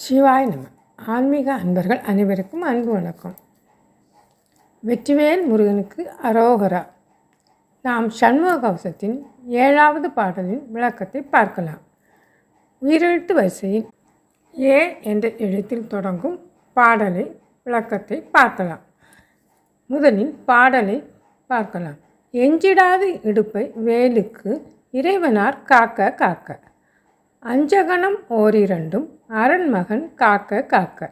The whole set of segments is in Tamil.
சிவாய் நம ஆன்மீக அன்பர்கள் அனைவருக்கும் அன்பு வணக்கம். வெற்றிவேல் முருகனுக்கு அரோகரா. நாம் சண்முக கவசத்தின் ஏழாவது பாடலின் விளக்கத்தை பார்க்கலாம். உயிரெழுத்து வரிசையில் ஏ என்ற எழுத்தில் தொடங்கும் பாடலை விளக்கத்தை பார்க்கலாம். முதலில் பாடலை பார்க்கலாம். எஞ்சிடாது இடுப்பை வேலுக்கு இறைவனார் காக்க காக்க. அஞ்சகணம் ஓரிரண்டும் அரண்மகன் காக்க காக்க.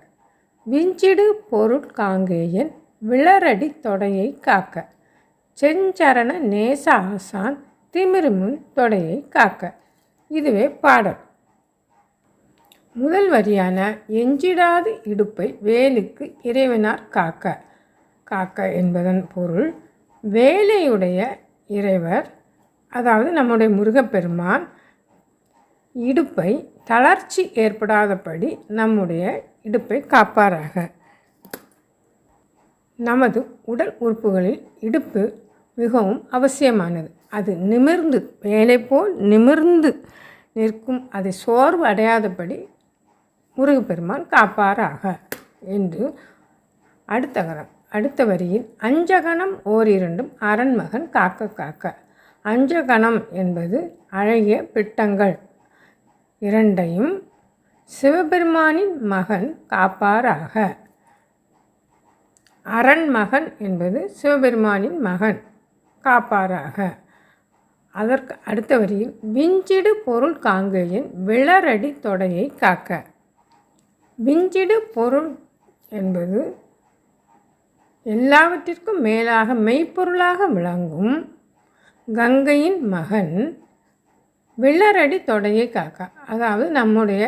விஞ்சிடு பொருள் காங்கேயன் விளரடி தொடையை காக்க. செஞ்சரண நேச ஆசான் திமிருமுன் தொடையை காக்க. இதுவே பாடல். முதல் வரியான எஞ்சிடாது இடுப்பை வேலுக்கு இறைவனார் காக்க. காக்க என்பதன் பொருள் வேலையுடைய இறைவர் அதாவது நம்முடைய முருகப்பெருமான் இடுப்பை தளர்ச்சி ஏற்படாதபடி நம்முடைய இடுப்பை காப்பாராக. நமது உடல் உறுப்புகளில் இடுப்பு மிகவும் அவசியமானது. அது நிமிர்ந்து வேலை போல் நிமிர்ந்து நிற்கும். அதை சோர்வு அடையாதபடி முருகப்பெருமான் காப்பாராக என்று அடுத்த கரம் அடுத்த வரியில் அஞ்சகணம் ஓரிரண்டும் அரண்மகன் காக்க காக்க. அஞ்சகணம் என்பது அழகிய பிட்டங்கள். இரண்டையும் சிவபெருமானின் மகன் காப்பாராக. அரண்மகன் என்பது சிவபெருமானின் மகன் காப்பாராக. அதற்கு அடுத்த வரியில் விஞ்சிடு பொருள் காங்கேயன் விளரடி தொடையை காக்க. விஞ்சிடு பொருள் என்பது எல்லாவற்றிற்கும் மேலாக மெய்ப்பொருளாக விளங்கும் கங்கையின் மகன் வில்லரடி தொடையை காக்க. அதாவது நம்முடைய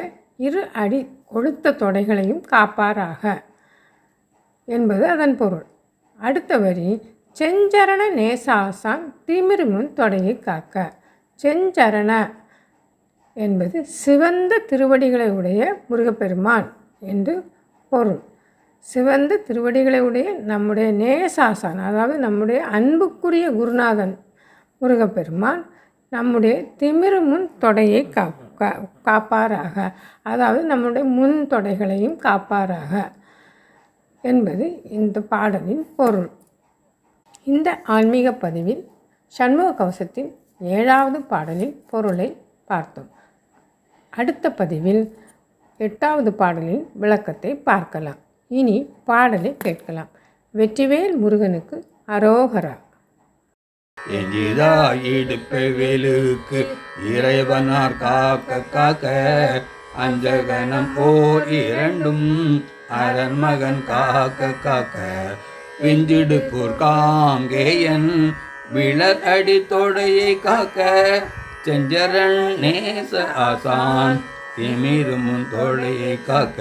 இரு அடி கொழுத்த தொடைகளையும் காப்பாராக என்பது அதன் பொருள். அடுத்த வரி செஞ்சரண நேசாசான் திமிருமுன் தொடையை காக்க. செஞ்சரண என்பது சிவந்த திருவடிகளை உடைய முருகப்பெருமான் என்று பொருள். சிவந்த திருவடிகளை உடைய நம்முடைய நேசாசான் அதாவது நம்முடைய அன்புக்குரிய குருநாதன் முருகப்பெருமான் நம்முடைய திமிரு முன் தொடையை கா காப்பாராக. அதாவது நம்முடைய முன் தொடைகளையும் காப்பாராக என்பது இந்த பாடலின் பொருள். இந்த ஆன்மீக பதிவில் சண்முக கவசத்தின் ஏழாவது பாடலின் பொருளை பார்த்தோம். அடுத்த பதிவில் எட்டாவது பாடலின் விளக்கத்தை பார்க்கலாம். இனி பாடலை கேட்கலாம். வெற்றிவேல் முருகனுக்கு அரோகரா. எஞ்சிதா இடுப்பை வேலுக்கு இறைவனார் காக்க காக்க அஞ்சகனம் போர் இரண்டும். அரண் மகன் காக்க காக்க. விஞ்சிடுப்பூர் காங்கேயன் விளர் அடி தொடையை காக்க. செஞ்சரன் நேச ஆசான் திமிரு முன் தொடையை காக்க.